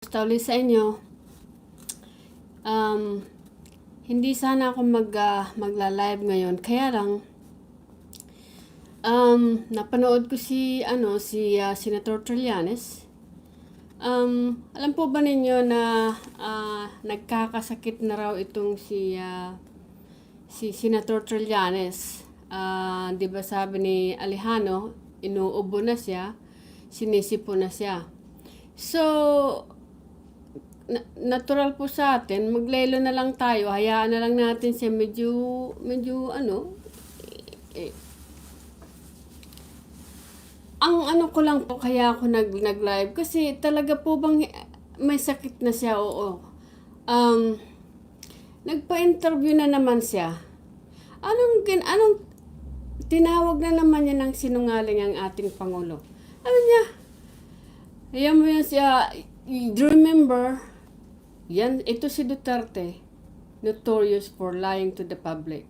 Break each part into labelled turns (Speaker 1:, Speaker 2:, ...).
Speaker 1: Ulit sa inyo. Um, hindi sana ako mag, ah, magla-live ngayon. Kaya lang, um, napanood ko si, ano, si ah, Senator Trillanes. Um, alam po ba ninyo na ah, nagkakasakit na raw itong si, ah, si Senator Trillanes? Ah, di ba sabi ni Alejano, inuubo na siya, sinisipo na siya. So, natural po sa atin, maglelo na lang tayo, hayaan na lang natin siya medyo, medyo ano, eh, ang ano ko lang po, kaya ako nag, nag-live, kasi talaga po bang may sakit na siya, oo. Um, nagpa-interview na naman siya. Anong, anong, tinawag na naman niya ng sinungaling ang ating Pangulo. Ano niya? Ayan mo yan siya, remember, yan, ito si Duterte, notorious for lying to the public.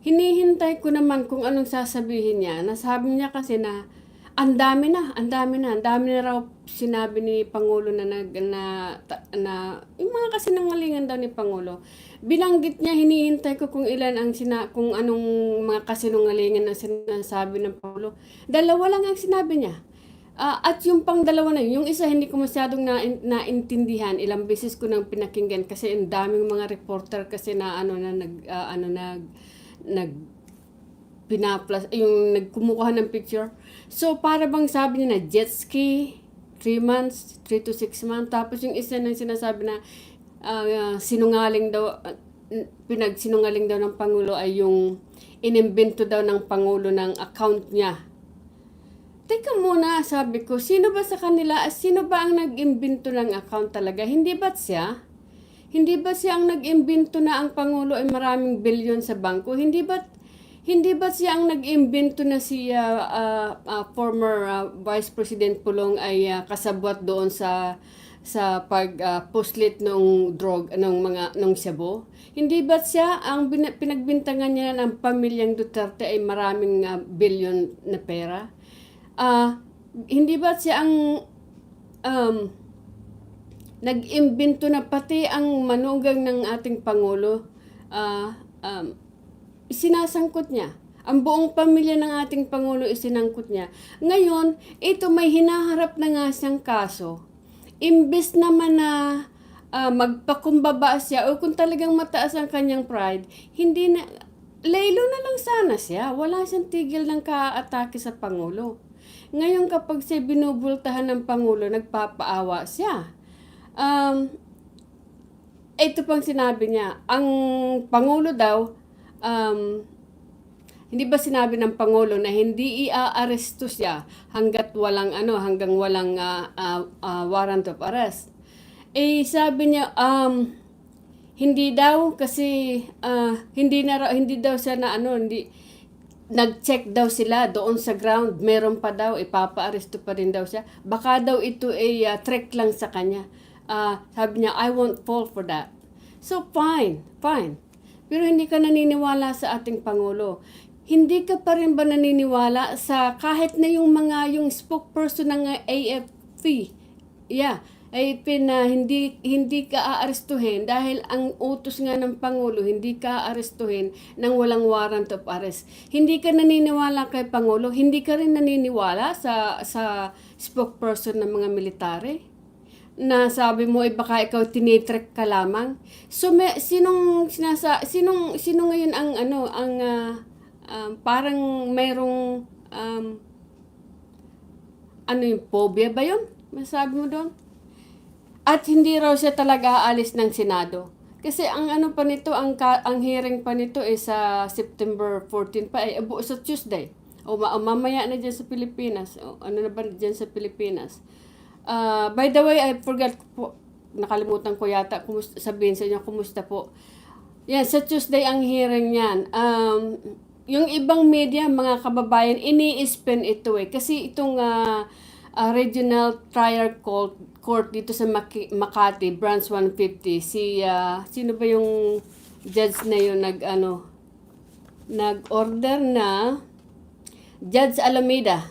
Speaker 1: Hinihintay ko naman kung anong sasabihin niya. Nasabi niya kasi na, ang dami na, ang dami na, ang dami na raw sinabi ni Pangulo na nag, na, na, yung mga kasinungalingan daw ni Pangulo. Binanggit niya, hinihintay ko kung ilan ang sina, kung anong mga kasinungalingan ang sinasabi ng Pangulo. Dalawa lang ang sinabi niya. Ah, at yung pang dalawa na yun, yung isa hindi ko masyadong na, naintindihan. Ilang beses ko nang pinakinggan kasi ang daming mga reporter kasi na ano na nag ah, ano nag nag pinaplas yung nagkumukuha ng picture. So para bang sabi niya na jet ski 3 months, 3 to 6 months. Tapos yung isa nang sinasabi na ah, sinungaling daw pinagsinungaling daw ng pangulo ay yung inimbento daw ng pangulo ng account niya Teka muna, sabi ko, sino ba sa kanila, sino ba ang nag-imbento ng account talaga? Hindi ba't siya? Hindi ba siya ang nag-imbento na ang Pangulo ay maraming bilyon sa bangko? Hindi ba't hindi ba siya ang nag-imbento na si ah, ah, ah, former ah, Vice President Pulong ay ah, kasabwat doon sa sa pag ah, puslit ng drug ng mga ng shabu? Hindi ba siya ang bin- pinagbintangan niya ng pamilyang Duterte ay maraming ah, bilyon na pera? Ah, hindi ba siya ang um, nag-imbento na pati ang manugang ng ating Pangulo, ah, um, sinasangkot niya. Ang buong pamilya ng ating Pangulo isinangkot niya. Ngayon, ito may hinaharap na nga siyang kaso. Imbes naman na ah, magpakumbaba siya o kung talagang mataas ang kanyang pride, hindi na, laylo na lang sana siya. Wala siyang tigil ng kaatake sa Pangulo. Ngayon kapag siya binubultahan ng Pangulo, nagpapaawa siya. Um, ito pang sinabi niya, ang Pangulo daw, um, hindi ba sinabi ng Pangulo na hindi i-aresto siya hanggat walang ano, hanggang walang ah, ah, ah, warrant of arrest? Eh sabi niya um hindi daw kasi ah, hindi na hindi daw siya na ano, hindi nag-check daw sila doon sa ground, meron pa daw, ipapa-aresto pa rin daw siya. Baka daw ito ay ah, trick lang sa kanya. Ah, sabi niya, I won't fall for that. So fine, fine. Pero hindi ka naniniwala sa ating Pangulo. Hindi ka pa rin ba naniniwala sa kahit na yung mga, yung spokesperson ng AFP, yeah, AFP na hindi, hindi ka aarestuhin dahil ang utos nga ng Pangulo, hindi ka aarestuhin nang walang warrant of arrest. Hindi ka naniniwala kay Pangulo, hindi ka rin naniniwala sa, sa spokesperson ng mga military na sabi mo ay baka ikaw tinitrek ka lamang. So may, sinong sinasa sinong sino ngayon ang ano ang ah, um, parang mayroong um, ano yung phobia ba yun? Masabi mo doon? At hindi raw siya talaga aalis ng Senado. Kasi ang ano pa nito, ang, ka, ang hearing pa nito is sa September 14 pa, abo sa Tuesday. O, ma- o mamaya na dyan sa Pilipinas. O, ano na ba dyan sa Pilipinas? Ah, by the way, I forgot po, nakalimutan ko yata kumusta, sabihin sa inyo, kumusta po. Yan, sa Tuesday ang hearing yan. Um, yung ibang media, mga kababayan, ini-spin ito eh. Kasi itong ah, ah, Regional Trial Court, Court dito sa Maki- Makati, Branch 150, si, ah, sino ba yung judge na yun nag, ano, nag-order na Judge Alameda?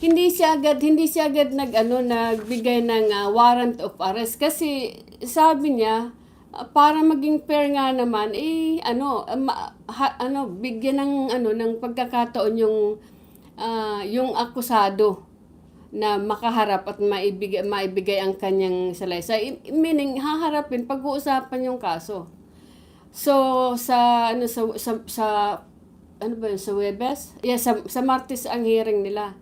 Speaker 1: Hindi siya agad hindi siya agad nag ano nagbigay ng ah, warrant of arrest. Kasi sabi niya ah, para maging fair nga naman eh ano ma- ha- ano bigyan ng ano ng pagkakataon yung ah, yung akusado na makaharap at maibigay maibigay ang kanyang salaysay meaning haharapin pag-uusapan yung kaso So sa ano sa sa, sa ano ba yun, sa Webes? Yeah, sa, sa Martes ang hearing nila.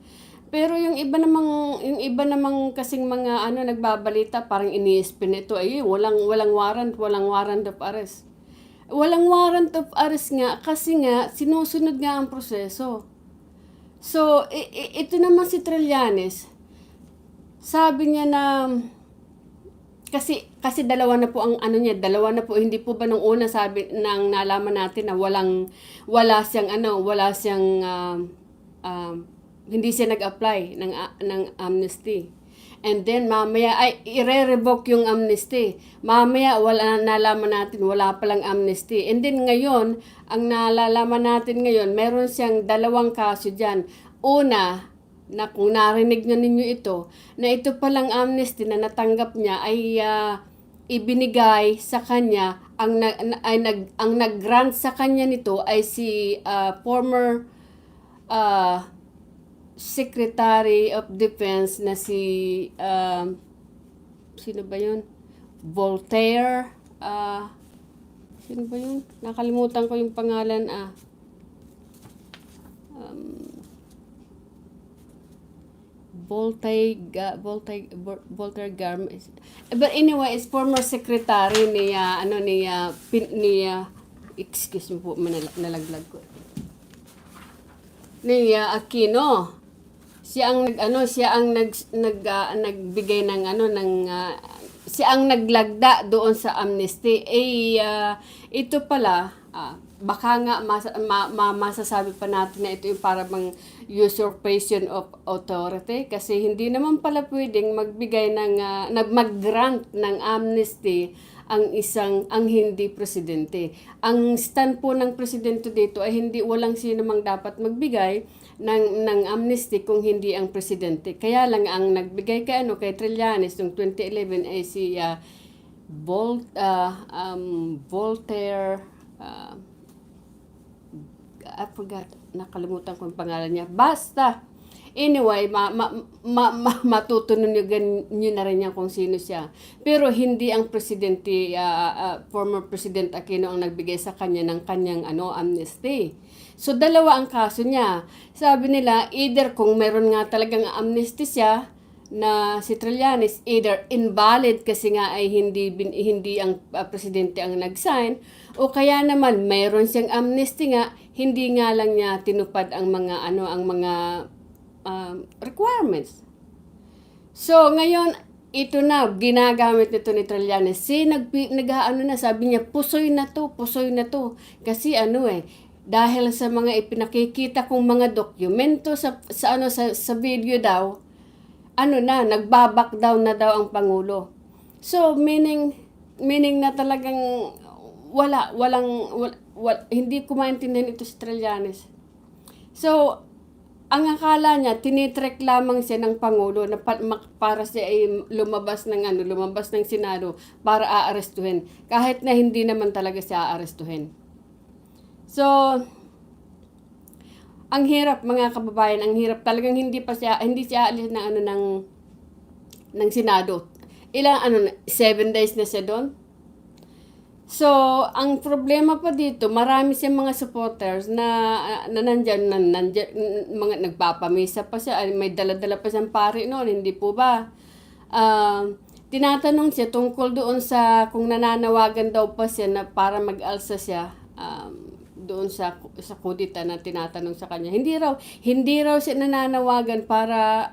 Speaker 1: Pero yung iba namang yung iba namang kasing mga ano nagbabalita parang iniispin ito ay walang walang warrant, walang warrant of arrest. Walang warrant of arrest nga kasi nga sinusunod nga ang proseso. So ito naman si Trillanes. Sabi niya na kasi kasi dalawa na po ang ano niya, dalawa na po hindi po ba nung una sabi nang nalaman natin na walang wala siyang ano, wala siyang um, um, hindi siya nag-apply ng a- ng amnesty. And then mamaya ay i-revoke yung amnesty. Mamaya wala nalaman natin wala palang amnesty. And then ngayon, ang nalalaman natin ngayon, meron siyang dalawang kaso diyan. Una, na kung narinig na ninyo ito, na ito palang amnesty na natanggap niya ay ah, ibinigay sa kanya ang na, na- ay nag ang nag-grant sa kanya nito ay si ah, former ah, Secretary of Defense na si um, sino ba 'yun? Voltaire ah sino ba 'yun? Nakalimutan ko yung pangalan ah. Voltaire, Ga- Voltaire, Vol- Voltaire Garm. But anyway, it's former secretary ni, ah, ano, ni, ah, pin, ni, ah, excuse me po, nalaglag ko. Ni ah, Aquino. Siya ang nag, ano, siya ang nag, nag, ah, nagbigay ng, ano, ng, ah, siya ang naglagda doon sa amnesty. Eh, ah, ito pala, ah, baka nga mas, ma, ma, masasabi pa natin na ito yung para bang usurpation of authority kasi hindi naman pala pwedeng magbigay ng nag mag-grant ng amnesty ang isang ang hindi presidente. Ang stand po ng presidente dito ay hindi walang sino mang dapat magbigay ng ng amnesty kung hindi ang presidente. Kaya lang ang nagbigay kay ano kay Trillanes noong 2011 ay si ah, Vol ah, um, Voltaire ah, I forgot, nakalimutan ko yung pangalan niya. Basta, anyway, ma, ma, ma, ma, matutunan nyo, gan, nyo na rin yan kung sino siya. Pero hindi ang presidente, ah, ah, former President Aquino ang nagbigay sa kanya ng kanyang ano, amnesty. So, dalawa ang kaso niya. Sabi nila, either kung meron nga talagang amnesty siya, na si Trillanes either invalid kasi nga ay hindi bin, hindi ang uh, presidente ang nag-sign o kaya naman mayroon siyang amnesty nga hindi nga lang niya tinupad ang mga ano ang mga um, requirements. So ngayon ito na ginagamit nito ni Trillanes. Si nag nag-ano na sabi niya pusoy na to, pusoy na to kasi ano eh dahil sa mga ipinakikita kong mga dokumento sa, sa ano sa, sa video daw ano na, nagbabak down na daw ang Pangulo. So, meaning, meaning na talagang wala, walang, wal, wal- hindi ko maintindihan ito si Trillanes. So, ang akala niya, tinitrek lamang siya ng Pangulo na pa, para siya ay lumabas ng ano, lumabas ng Senado para aarestuhin. Kahit na hindi naman talaga siya aarestuhin. So, ang hirap mga kababayan, ang hirap talagang hindi pa siya hindi siya alis ng ano ng ng Senado. Ilang ano na- seven days na siya doon. So, ang problema pa dito, marami siyang mga supporters na na nandyan, na, nandyan mga nagpapamisa pa siya, ay, may dala-dala pa siyang pari noon, hindi po ba? Ah, tinatanong siya tungkol doon sa kung nananawagan daw pa siya na para mag-alsa siya um, doon sa sa kudita na tinatanong sa kanya. Hindi raw hindi raw siya nananawagan para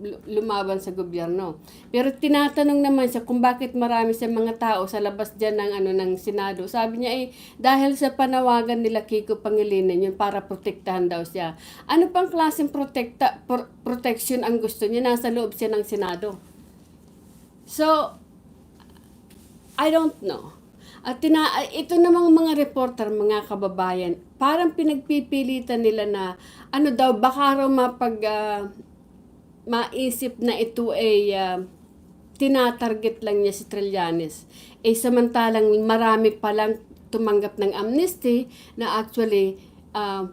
Speaker 1: lu- lumaban sa gobyerno. Pero tinatanong naman siya kung bakit marami sa mga tao sa labas diyan ng ano ng Senado. Sabi niya eh dahil sa panawagan nila Kiko Pangilinan yun para protektahan daw siya. Ano pang klaseng protekta pro- protection ang gusto niya nasa loob siya ng Senado? So I don't know. At tina, ito namang mga reporter, mga kababayan, parang pinagpipilitan nila na ano daw, baka raw mapag, ah, maisip na ito ay ah, tinatarget lang niya si Trillanes. Eh samantalang marami palang tumanggap ng amnesty na actually ah,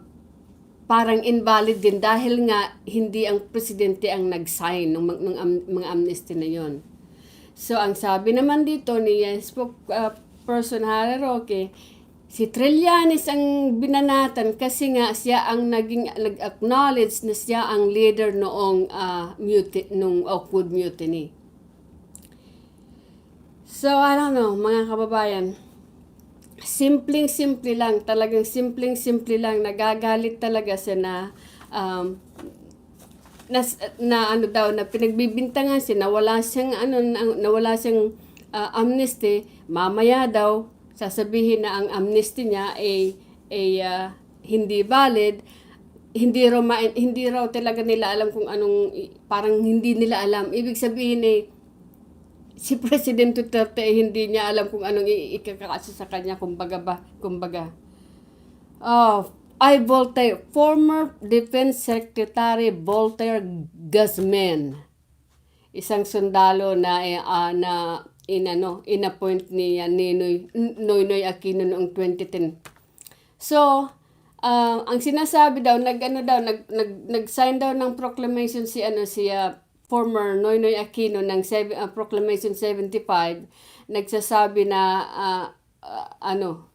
Speaker 1: parang invalid din dahil nga hindi ang presidente ang nag-sign ng, ng, mga amnesty na yon. So ang sabi naman dito ni uh, spokesperson Harry Roque, si Trillanes ang binanatan kasi nga siya ang naging nag-acknowledge na siya ang leader noong uh, muti, nung Oakwood Mutiny. So, I don't know, mga kababayan, simpleng-simple lang, talagang simpleng-simple lang, nagagalit talaga siya na, um, na, na ano daw, na pinagbibintangan siya, na wala siyang, ano, na, na wala siyang ah, amnesty, mamaya daw, sasabihin na ang amnesty niya ay, ay ah, hindi valid, hindi raw, ma- hindi raw talaga nila alam kung anong, parang hindi nila alam. Ibig sabihin eh, si President Duterte eh, hindi niya alam kung anong i- ikakasa sa kanya, kumbaga ba, kumbaga. Oh, I Voltaire, former Defense Secretary Voltaire Guzman. Isang sundalo na ah, na inano, inappoint ni uh, Ninoy, Noynoy Aquino noong 2010. So, ah, ang sinasabi daw, nag ano daw, nag, nag, nag-sign daw ng proclamation si ano si ah, former Noynoy Aquino ng seven, ah, proclamation 75 nagsasabi na ah, ah, ano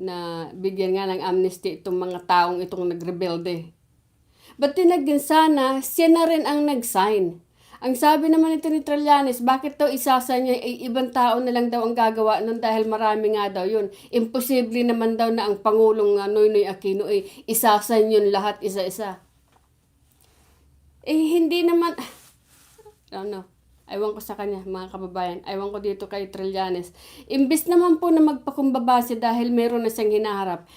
Speaker 1: na bigyan nga ng amnesty itong mga taong itong nagrebelde. But again, sana siya na rin ang nag-sign. Ang sabi naman nito ni Trillanes, bakit daw isasa niya, ay ibang tao na lang daw ang gagawa nun dahil marami nga daw yun. Imposible naman daw na ang Pangulong uh, Noynoy Aquino ay isasan yun lahat isa-isa. Eh, hindi naman, I don't know. Ewan ko sa kanya, mga kababayan. Ewan ko dito kay Trillanes. Imbis naman po na magpakumbabase dahil meron na siyang hinaharap,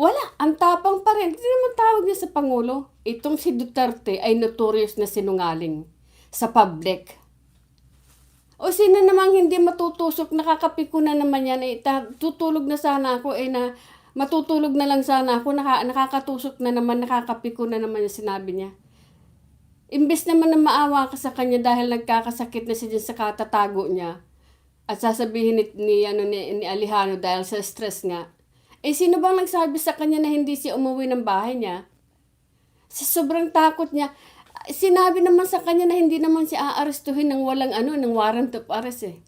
Speaker 1: wala, ang tapang pa rin. Hindi naman tawag niya sa Pangulo. Itong si Duterte ay notorious na sinungaling sa public. O sino namang hindi matutusok, nakakapiko na naman yan, eh, tutulog na sana ako, eh na matutulog na lang sana ako, naka, nakakatusok na naman, nakakapiko na naman yung sinabi niya. Imbes naman na maawa ka sa kanya dahil nagkakasakit na siya sa katatago niya, at sasabihin ni, ni, ano, ni, ni Alejandro dahil sa stress nga, eh sino bang nagsabi sa kanya na hindi siya umuwi ng bahay niya? Sa sobrang takot niya, sinabi naman sa kanya na hindi naman siya aarestuhin ng walang ano, ng warrant of arrest eh.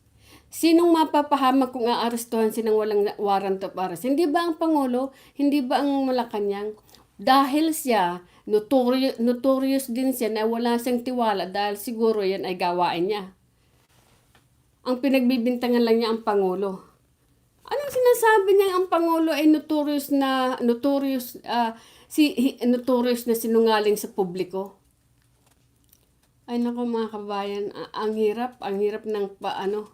Speaker 1: Sinong mapapahamak kung aarestuhan siya ng walang warrant of arrest? Hindi ba ang Pangulo? Hindi ba ang Malacanang? Dahil siya, notorious, notorious din siya na wala siyang tiwala dahil siguro yan ay gawain niya. Ang pinagbibintangan lang niya ang Pangulo. Anong sinasabi niya ang Pangulo ay notorious na, notorious, ah, si, notorious na sinungaling sa publiko? Ay nako mga kabayan, ang hirap, ang hirap ng paano.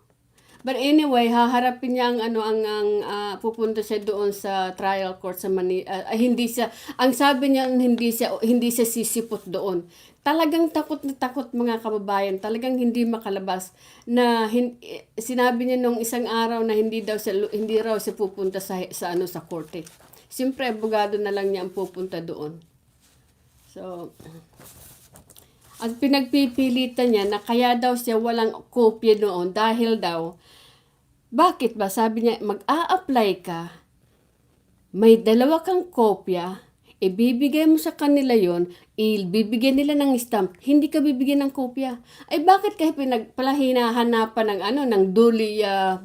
Speaker 1: But anyway, haharapin niya ang ano ang ang ah, pupunta siya doon sa trial court sa Manila. hindi siya ang sabi niya hindi siya hindi siya sisipot doon. Talagang takot na takot mga kababayan, talagang hindi makalabas na hin, eh, sinabi niya nung isang araw na hindi daw siya, hindi raw siya pupunta sa sa ano sa korte. Siyempre, abogado na lang niya ang pupunta doon. So, ang pinagpipilitan niya na kaya daw siya walang kopya noon dahil daw, bakit ba? Sabi niya, mag-a-apply ka, may dalawa kang kopya, ibibigay mo sa kanila yon, ibibigyan nila ng stamp, hindi ka bibigyan ng kopya. Ay bakit kaya pinagpalahinahanapan ng ano, ng duly, ah,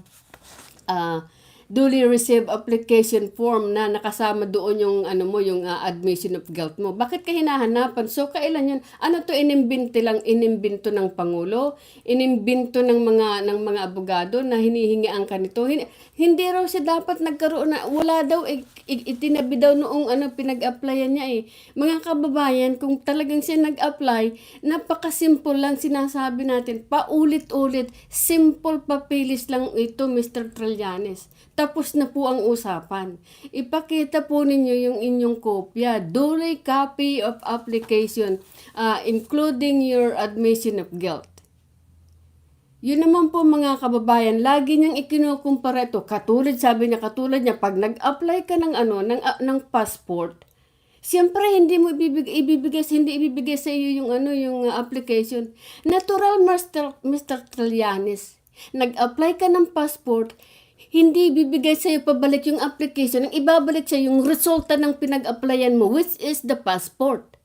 Speaker 1: ah, duly received application form na nakasama doon yung ano mo yung ah, admission of guilt mo. Bakit ka hinahanapan? So kailan yun? Ano to inimbinto lang inimbinto ng pangulo, inimbinto ng mga ng mga abogado na hinihingian ka nito. Hindi, hindi raw siya dapat nagkaroon na wala daw eh, itinabi daw noong ano pinag-applyan niya eh. Mga kababayan, kung talagang siya nag-apply, napaka-simple lang sinasabi natin. Paulit-ulit, simple papilis lang ito, Mr. Trillanes. Tapos na po ang usapan. Ipakita po ninyo yung inyong kopya. Duly copy of application, uh, including your admission of guilt. Yun naman po mga kababayan, lagi niyang ikinukumpara ito. Katulad, sabi niya, katulad niya, pag nag-apply ka ng ano, ng, ah, ng passport, Siyempre, hindi mo ibibigay, ibibigay, hindi ibibigay sa iyo yung ano, yung uh, application. Natural, Mr. Mr. Trillanes. Nag-apply ka ng passport, hindi ibibigay sa iyo pabalik yung application, ang ibabalik sa yung resulta ng pinag-applyan mo, which is the passport.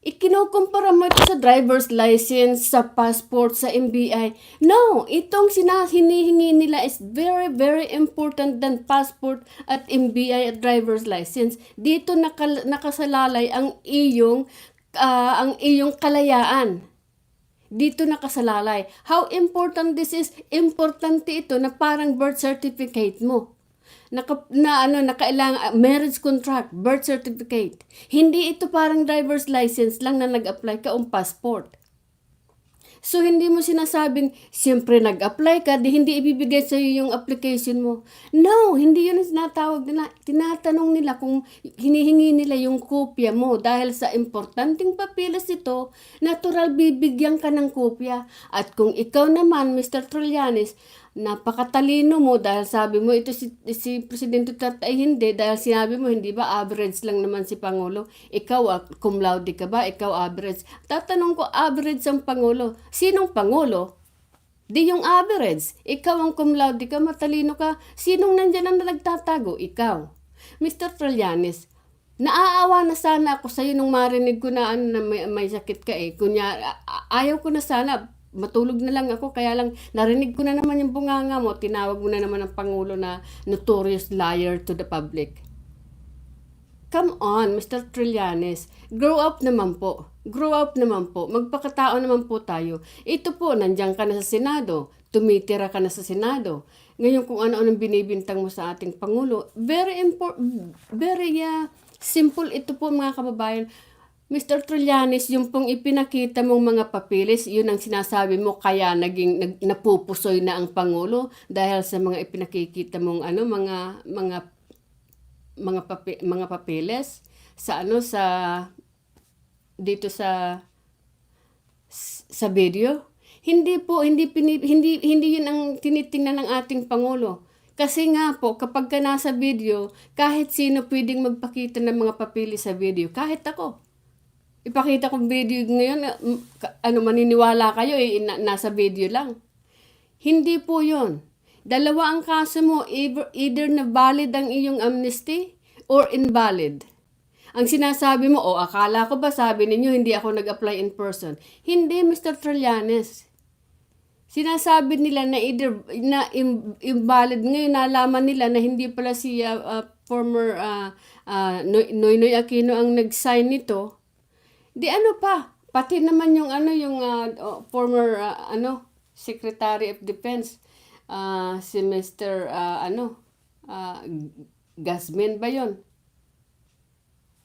Speaker 1: Ikinukumpara mo ito sa driver's license, sa passport, sa MBI. No, itong sina hinihingi nila is very, very important than passport at MBI at driver's license. Dito nakal- nakasalalay ang iyong, ah, ang iyong kalayaan. Dito nakasalalay. How important this is? Importante ito na parang birth certificate mo naka, na ano nakailangan marriage contract, birth certificate. Hindi ito parang driver's license lang na nag-apply ka o passport. So, hindi mo sinasabing, siyempre nag-apply ka, di hindi ibibigay sa iyo yung application mo. No, hindi yun ang sinatawag nila. Tinatanong nila kung hinihingi nila yung kopya mo dahil sa importanteng papilas ito, natural bibigyan ka ng kopya. At kung ikaw naman, Mr. Trillanes, napakatalino mo dahil sabi mo ito si, si Presidente Duterte. Ay hindi. Dahil sinabi mo hindi ba average lang naman si Pangulo? Ikaw ah, cum laude ka ba ikaw average. Tatanong ko average ang Pangulo. Sinong Pangulo? Di yung average. Ikaw ang cum laude ka matalino ka. Sinong nandyan ang nagtatago? Ikaw. Mr. Trillanes Naaawa na sana ako sa'yo nung marinig ko na, ano, na may, may sakit ka eh. Kunya, ayaw ko na sana matulog na lang ako kaya lang narinig ko na naman yung bunganga mo tinawag mo na naman ang pangulo na notorious liar to the public. Come on Mr. Trillanes. Grow up naman po. Grow up naman po. Magpakatao naman po tayo. Ito po nandiyan ka na sa senado. Tumitira ka na sa senado. Ngayon kung ano-anong binibintang mo sa ating pangulo very important very uh, simple ito po mga kababayan Mr. Trillanes, yung pong ipinakita mong mga papilis, yun ang sinasabi mo kaya naging nag, napupusoy na ang pangulo dahil sa mga ipinakikita mong ano mga mga mga papi, mga papilis sa ano sa dito sa sa video. Hindi po hindi hindi hindi yun ang tinitingnan ng ating pangulo. Kasi nga po, kapag ka nasa video, kahit sino pwedeng magpakita ng mga papili sa video, kahit ako ipakita kong video ngayon, ano maniniwala kayo eh, na, nasa video lang. Hindi po yon. Dalawa ang kaso mo, either, either na valid ang iyong amnesty or invalid. Ang sinasabi mo, o oh, akala ko ba sabi ninyo hindi ako nag-apply in person. Hindi, Mr. Trillanes. Sinasabi nila na either na invalid ngayon nalaman nila na hindi pala si uh, uh, former uh, uh, Noynoy Aquino ang nag-sign nito Di ano pa, pati naman yung ano yung uh, former uh, ano Secretary of Defense uh, si Mr. Uh, ano uh, Gasmin ba yon?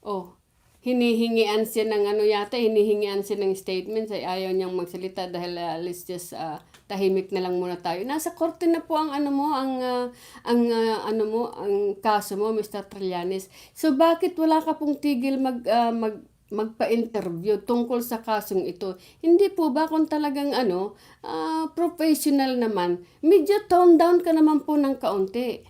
Speaker 1: Oh, hinihingian siya ng ano yata, hinihingian siya ng statements ay ayaw niyang magsalita dahil uh, let's just uh, tahimik na lang muna tayo. Nasa korte na po ang ano mo, ang uh, ang uh, ano mo, ang kaso mo, Mr. Trillanes. So bakit wala ka pong tigil mag uh, mag magpa-interview tungkol sa kasong ito. Hindi po ba kung talagang ano, uh, professional naman, medyo tone down ka naman po ng kaunti.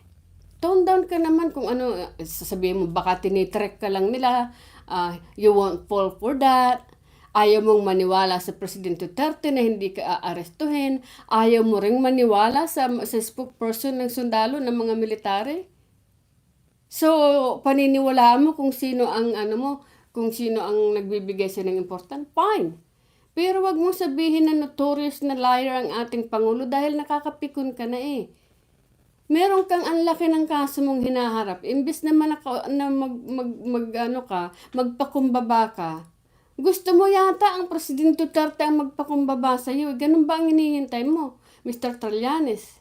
Speaker 1: Tone down ka naman kung ano, sasabihin mo baka tinitrek ka lang nila, uh, you won't fall for that. Ayaw mong maniwala sa Presidente Duterte na hindi ka aarestuhin. Ayaw mo ring maniwala sa, sa spokesperson ng sundalo ng mga military. So, paniniwalaan mo kung sino ang ano mo, kung sino ang nagbibigay sa ng important, fine. Pero wag mo sabihin na notorious na liar ang ating Pangulo dahil nakakapikon ka na eh. Meron kang ang laki ng kaso mong hinaharap. Imbes na, na mag, mag, mag, ano ka, magpakumbaba ka, gusto mo yata ang Presidente Duterte ang magpakumbaba sa iyo. Ganun ba ang hinihintay mo, Mr. Trillanes?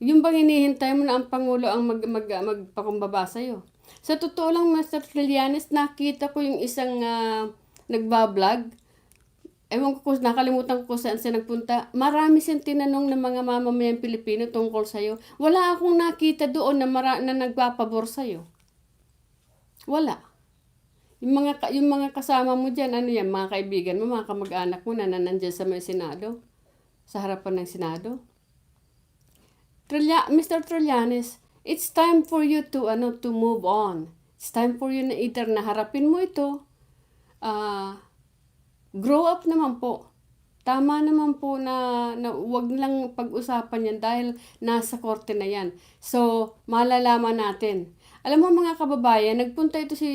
Speaker 1: Yung bang hinihintay mo na ang Pangulo ang mag, mag, magpakumbaba sa iyo? Sa totoo lang, Master Trillanes, nakita ko yung isang uh, nagbablog. Ewan ko nakalimutan ko saan siya nagpunta. Marami siyang tinanong ng mga mamamayang Pilipino tungkol sa'yo. Wala akong nakita doon na, mara- na nagpapabor sa'yo. Wala. Yung mga, yung mga kasama mo dyan, ano yan, mga kaibigan mo, mga kamag-anak mo na, na nandyan sa may Senado, sa harapan ng Senado. Trilla, Mr. Trillanes, it's time for you to ano to move on. It's time for you na either na harapin mo ito, ah, grow up naman po. Tama naman po na, na wag lang pag-usapan yan dahil nasa korte na yan. So, malalaman natin. Alam mo mga kababayan, nagpunta ito si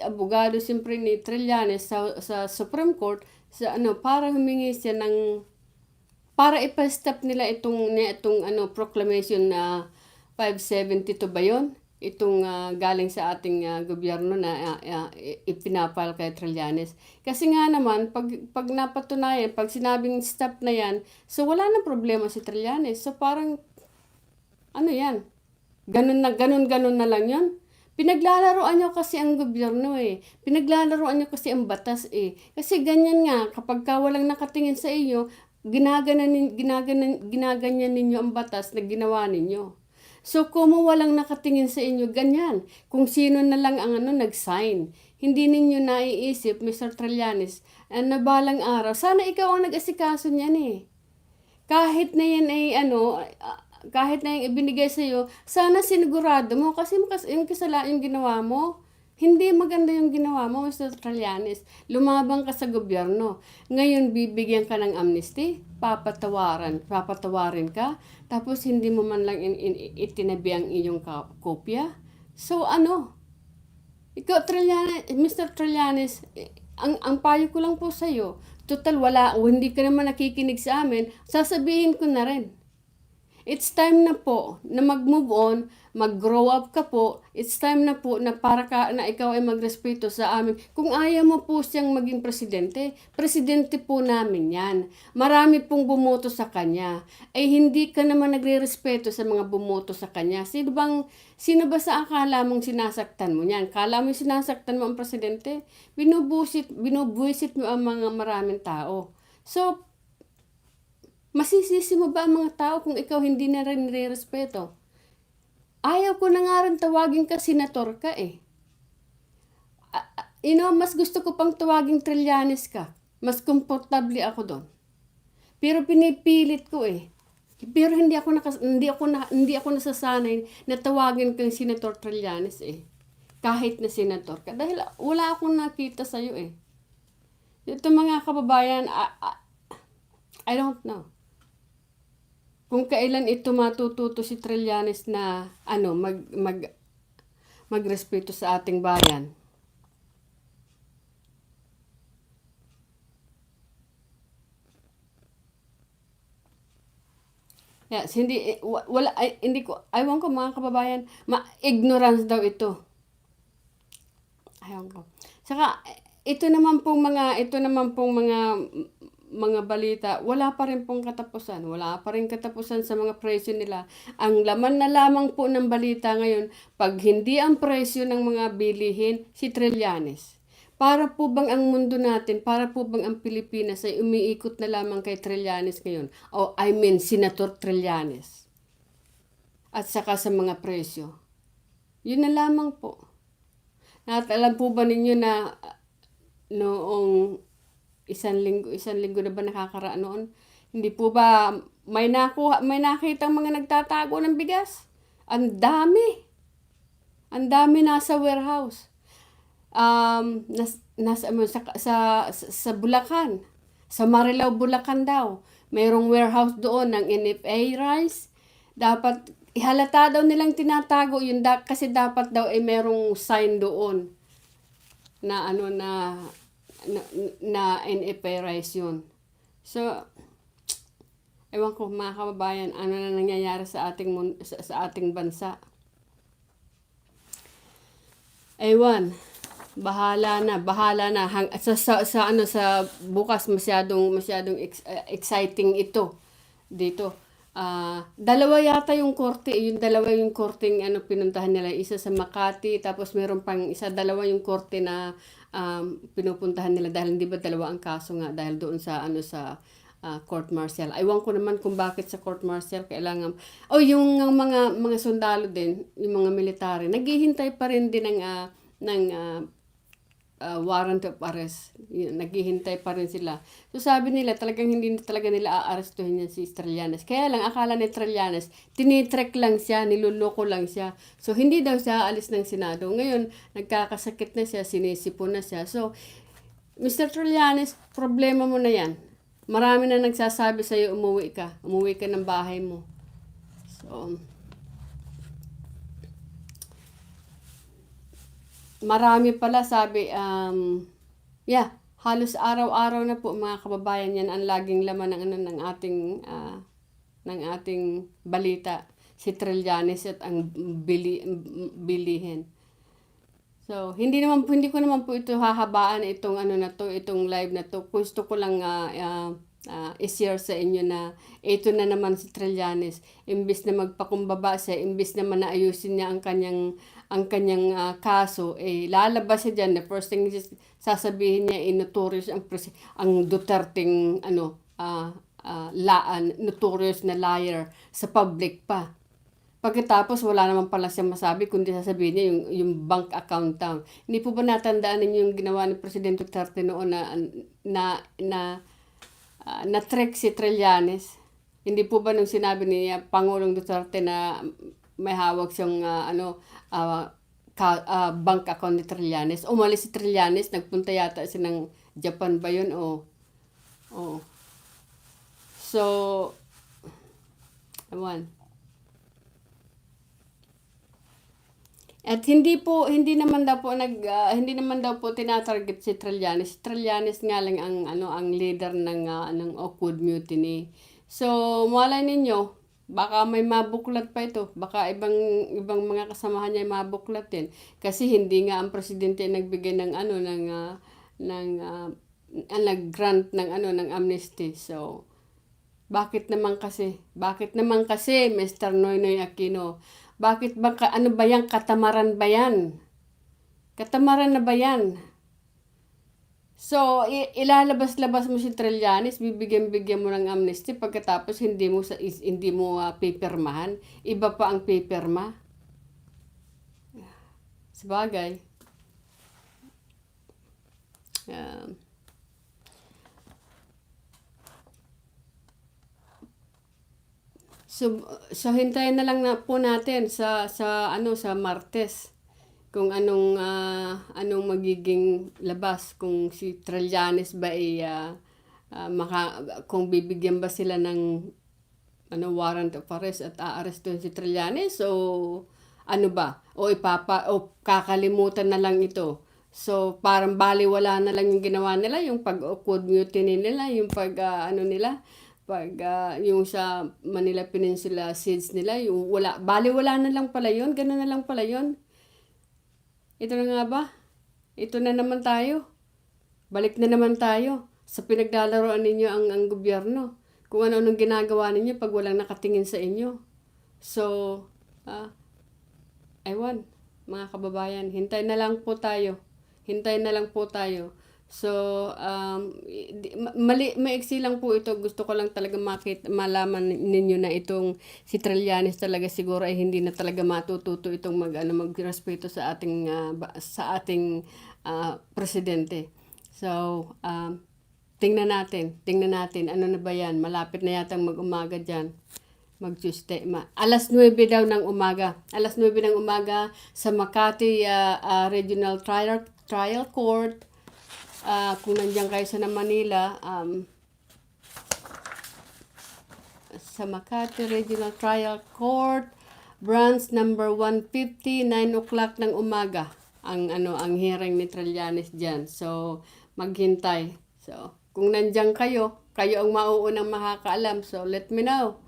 Speaker 1: abogado siyempre ni Trillanes sa, sa Supreme Court sa ano para humingi siya ng para ipa-stop nila itong itong ano proclamation na 572 ba 'yon? Itong ah, galing sa ating ah, gobyerno na ah, i- ipinapal kay Trillanes. Kasi nga naman pag pag napatunayan, pag sinabing stop na 'yan, so wala na problema si Trillanes. So parang ano 'yan? Ganun na ganun ganun na lang 'yon. Pinaglalaroan nyo kasi ang gobyerno eh. Pinaglalaroan nyo kasi ang batas eh. Kasi ganyan nga, kapag ka walang nakatingin sa iyo, ginaganan, ginaganan, ginaganyan ninyo ang batas na ginawa ninyo. So, kung walang nakatingin sa inyo, ganyan. Kung sino na lang ang ano, nag-sign. Hindi ninyo naiisip, Mr. Trillanes, na balang araw, sana ikaw ang nag-asikaso niyan eh kahit na yan ay ano, ah, kahit na yung ibinigay sa iyo, sana sinigurado mo kasi yung kasala yung ginawa mo. Hindi maganda yung ginawa mo, Mr. Trillanes. Lumabang ka sa gobyerno. Ngayon, bibigyan ka ng amnesty, papatawaran, papatawarin ka, tapos hindi mo man lang in, in, itinabi ang iyong kopya. So, ano? Ikaw, Trillanes, Mr. Trillanes, eh, ang, ang payo ko lang po sa'yo, total wala, o hindi ka naman nakikinig sa amin, sasabihin ko na rin. It's time na po na mag-move on, mag-grow up ka po. It's time na po na para ka na ikaw ay magrespeto sa amin. Kung ayaw mo po siyang maging presidente, presidente po namin yan. Marami pong bumoto sa kanya. Ay hindi ka naman nagre-respeto sa mga bumoto sa kanya. Sino bang sino ba sa akala mong sinasaktan mo niyan? Kala mo sinasaktan mo ang presidente? Binubusit, binubuisit mo ang mga maraming tao. So, Masisisi mo ba ang mga tao kung ikaw hindi na rin nire-respeto? Ayaw ko na nga rin tawagin ka senator ka eh. A- you know, mas gusto ko pang tawaging Trillanes ka. Mas komportable ako doon. Pero pinipilit ko eh. Pero hindi ako nakas hindi ako na, hindi ako nasasanay na tawagin kang Senator Trillanes eh. Kahit na senator ka dahil wala akong nakita sa iyo eh. Ito mga kababayan, I, I, I don't know kung kailan ito matututo si Trillanes na ano mag mag magrespeto sa ating bayan. Yes, hindi eh, wa- wala hindi ko aywan ko mga kababayan, ma ignorance daw ito. Aywan ko. Saka eh, ito naman pong mga ito naman pong mga mga balita, wala pa rin pong katapusan. Wala pa rin katapusan sa mga presyo nila. Ang laman na lamang po ng balita ngayon, pag hindi ang presyo ng mga bilihin, si Trillanes. Para po bang ang mundo natin, para po bang ang Pilipinas ay umiikot na lamang kay Trillanes ngayon? O I mean, Senator Trillanes. At saka sa mga presyo. Yun na lamang po. At alam po ba ninyo na noong isang linggo, isang linggo na ba nakakaraan noon? Hindi po ba may nakuha, may nakita mga nagtatago ng bigas? Ang dami. Ang dami nasa warehouse. Um, nas, nasa, ano, sa, sa, sa Bulacan. Sa Marilao, Bulacan daw. Mayroong warehouse doon ng NFA rice. Dapat, ihalata daw nilang tinatago yun da, kasi dapat daw ay merong sign doon na ano na na, na NFA rice yun. So, ewan ko mga kababayan, ano na nangyayari sa ating sa, sa ating bansa. Ewan, bahala na, bahala na. Hang, sa, sa, sa, ano, sa bukas masyadong, masyadong ex- uh, exciting ito dito. Ah, dalawa yata yung korte, yung dalawa yung korteng ano pinuntahan nila, isa sa Makati, tapos meron pang isa dalawa yung korte na um, pinupuntahan nila dahil hindi ba dalawa ang kaso nga dahil doon sa ano sa ah, court martial. Aywan ko naman kung bakit sa court martial kailangan oh yung mga mga sundalo din, yung mga military, naghihintay pa rin din ng ah, ng ah, uh, warrant of arrest. Naghihintay pa rin sila. So sabi nila talagang hindi talaga nila aarestuhin yan si Trillanes. Kaya lang akala ni Trillanes, tinitrek lang siya, niluloko lang siya. So hindi daw siya aalis ng Senado. Ngayon, nagkakasakit na siya, sinisipon na siya. So, Mr. Trillanes, problema mo na yan. Marami na nagsasabi sa'yo, umuwi ka. Umuwi ka ng bahay mo. So, marami pala sabi, um, yeah, halos araw-araw na po mga kababayan yan ang laging laman ng, ano, ng ating, ah, ng ating balita. Si Trillanes at ang bili, bilihin. So, hindi naman hindi ko naman po ito hahabaan itong ano na to, itong live na to. Gusto ko lang ah, ah, ah, i-share sa inyo na ito na naman si Trillanes. Imbis na magpakumbaba siya, imbis na manaayusin niya ang kanyang ang kanyang ah, kaso, eh lalabas siya dyan. The first thing is sasabihin niya, eh, notorious ang, pres- ang Duterteng ano, ah, ah, laan, notorious na liar sa public pa. Pagkatapos, wala naman pala siya masabi, kundi sasabihin niya yung, yung bank account down. Hindi po ba natandaan ninyo yung ginawa ni Presidente Duterte noon na, na, na, uh, na-trick si Trillanes? Hindi po ba nung sinabi niya, Pangulong Duterte na may hawak siyang ah, ano, ah, ka, ah, bank account ni Trillanes? Umalis si Trillanes, nagpunta yata siya ng Japan ba yun? O, o. So, ewan. At hindi po hindi naman daw po nag ah, hindi naman daw po tinatarget si Trillanes. Si Trillanes nga lang ang ano ang leader ng ah, ng Oakwood Mutiny. So, malay ninyo, baka may mabuklat pa ito. Baka ibang ibang mga kasamahan niya ay mabuklat din. Kasi hindi nga ang presidente nagbigay ng ano ng ah, ng ah, ang nag-grant ng ano ng amnesty. So, bakit naman kasi? Bakit naman kasi, Mr. Noynoy Aquino? Bakit ba, ka, ano ba yan? Katamaran ba yan? Katamaran na ba yan? So, ilalabas-labas mo si Trillanes, bibigyan-bigyan mo ng amnesty, pagkatapos hindi mo sa hindi mo uh, pipirmahan, iba pa ang pipirma. Sabagay. Um, So, so hintayin na lang na po natin sa sa ano sa Martes kung anong ah, anong magiging labas kung si Trillanes ba ay ah, ah, maka, kung bibigyan ba sila ng ano warrant of arrest at aarestuhin si Trillanes o ano ba? O ipapa o kakalimutan na lang ito? So parang baliwala na lang yung ginawa nila yung pag code mutiny nila yung pag ah, ano nila pag ah, yung sa Manila Peninsula seeds nila, yung wala, bali wala na lang pala yun, gano'n na lang pala yun. Ito na nga ba? Ito na naman tayo. Balik na naman tayo sa pinaglalaroan ninyo ang, ang gobyerno. Kung ano anong ginagawa ninyo pag walang nakatingin sa inyo. So, ah, ewan, mga kababayan, hintay na lang po tayo. Hintay na lang po tayo. So, um, mali, maiksi lang po ito. Gusto ko lang talaga makita, malaman ninyo na itong si Trillanes talaga siguro ay hindi na talaga matututo itong mag, ano, magrespeto sa ating, ba- sa ating ah, presidente. So, um, tingnan natin, tingnan natin, ano na ba yan? Malapit na yatang mag-umaga dyan mag-Tuesday. Ma alas 9 daw ng umaga. Alas 9 ng umaga sa Makati ah, ah, Regional Trial, Trial Court. Ah, kung nandiyan kayo sa Manila, um, sa Makati Regional Trial Court, branch number 150, 9 o'clock ng umaga ang ano ang hearing ni Trillanes diyan. So, maghintay. So, kung nandiyan kayo, kayo ang mauunang makakaalam. So, let me know.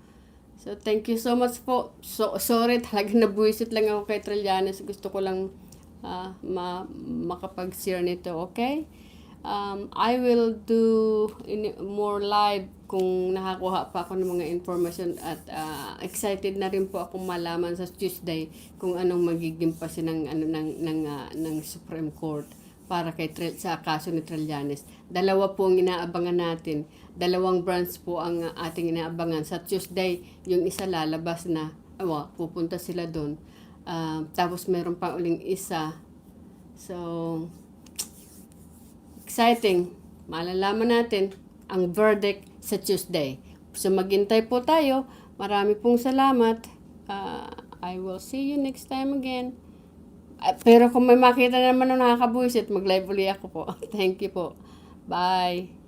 Speaker 1: So, thank you so much po. So, sorry, talaga nabuisit lang ako kay Trillanes. Gusto ko lang ah, ma makapag-share nito, okay? Um, I will do in, more live kung nakakuha pa ako ng mga information at ah, excited na rin po ako malaman sa Tuesday kung anong magiging pasi ng ano ng ng ah, ng Supreme Court para kay sa kaso ni Trillanes. Dalawa po ang inaabangan natin. Dalawang branch po ang ah, ating inaabangan. Sa Tuesday, yung isa lalabas na, awa, pupunta sila doon. Ah, tapos meron pa uling isa. So, exciting. Malalaman natin ang verdict sa Tuesday. So maghintay po tayo. Marami pong salamat. Ah, I will see you next time again. Ah, pero kung may makita naman na nakakabuisit, mag-live ako po. Thank you po. Bye.